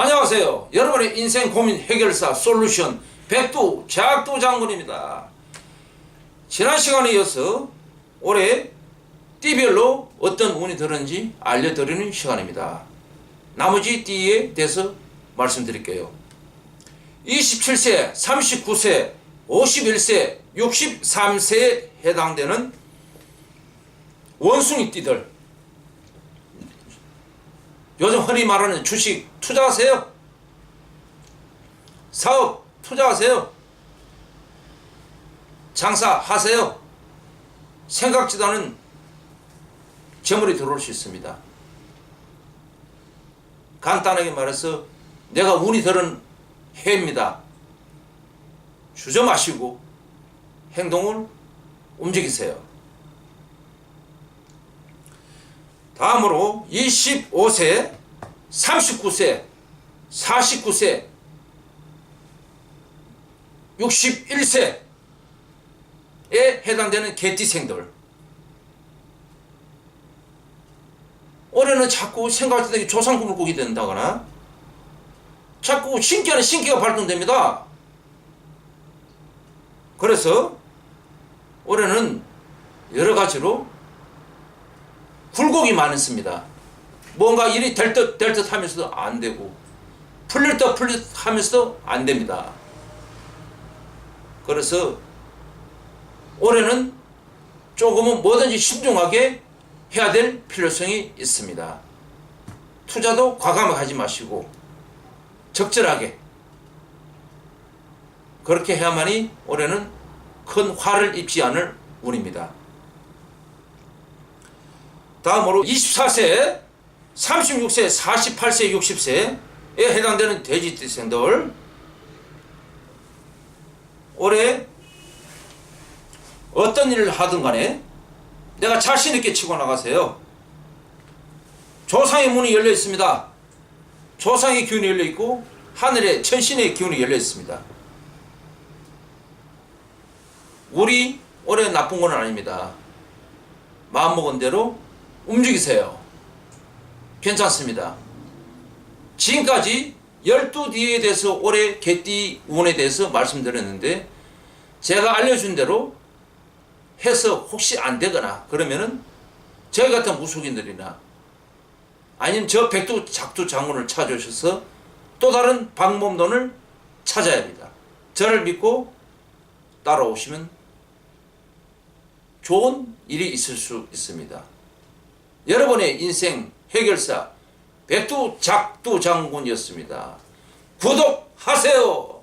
안녕하세요. 여러분의 인생 고민 해결사 솔루션 백두 작두 장군입니다. 지난 시간에 이어서 올해 띠별로 어떤 운이 들었는지 알려드리는 시간입니다. 나머지 띠에 대해서 말씀드릴게요. 27세, 39세, 51세, 63세에 해당되는 원숭이 띠들 요즘 흔히 말하는 주식 투자하세요. 사업 투자하세요. 장사 하세요. 생각지도 않은 재물이 들어올 수 있습니다. 간단하게 말해서 내가 운이 들은 해입니다. 주저 마시고 행동을 움직이세요. 다음으로 25세, 39세, 49세, 61세에 해당되는 개띠생들. 올해는 자꾸 생각할 때 조상금을 꾸게 된다거나 자꾸 신기하는 신기가 발동됩니다. 그래서 올해는 여러 가지로 굴곡이 많습니다. 뭔가 일이 될 듯 될 듯 하면서도 안 되고 풀릴 듯 풀릴 듯 하면서도 안 됩니다. 그래서 올해는 조금은 뭐든지 신중하게 해야 될 필요성이 있습니다. 투자도 과감하게 하지 마시고 적절하게 그렇게 해야만이 올해는 큰 화를 입지 않을 운입니다. 다음으로 24세, 36세, 48세, 60세에 해당되는 돼지띠생들 올해 어떤 일을 하든 간에 내가 자신 있게 치고 나가세요. 조상의 문이 열려 있습니다. 조상의 기운이 열려 있고 하늘의 천신의 기운이 열려 있습니다. 우리 올해 나쁜 건 아닙니다. 마음먹은 대로 움직이세요. 괜찮습니다. 지금까지 12뒤에 대해서 올해 개띠 운에 대해서 말씀드렸는데 제가 알려준 대로 해서 혹시 안 되거나 그러면은 저희 같은 무속인들이나 아니면 저 백두 작두 장군을 찾아오셔서 또 다른 방법론을 찾아야 합니다. 저를 믿고 따라오시면 좋은 일이 있을 수 있습니다. 여러분의 인생 해결사 백두 작두 장군이었습니다. 구독하세요.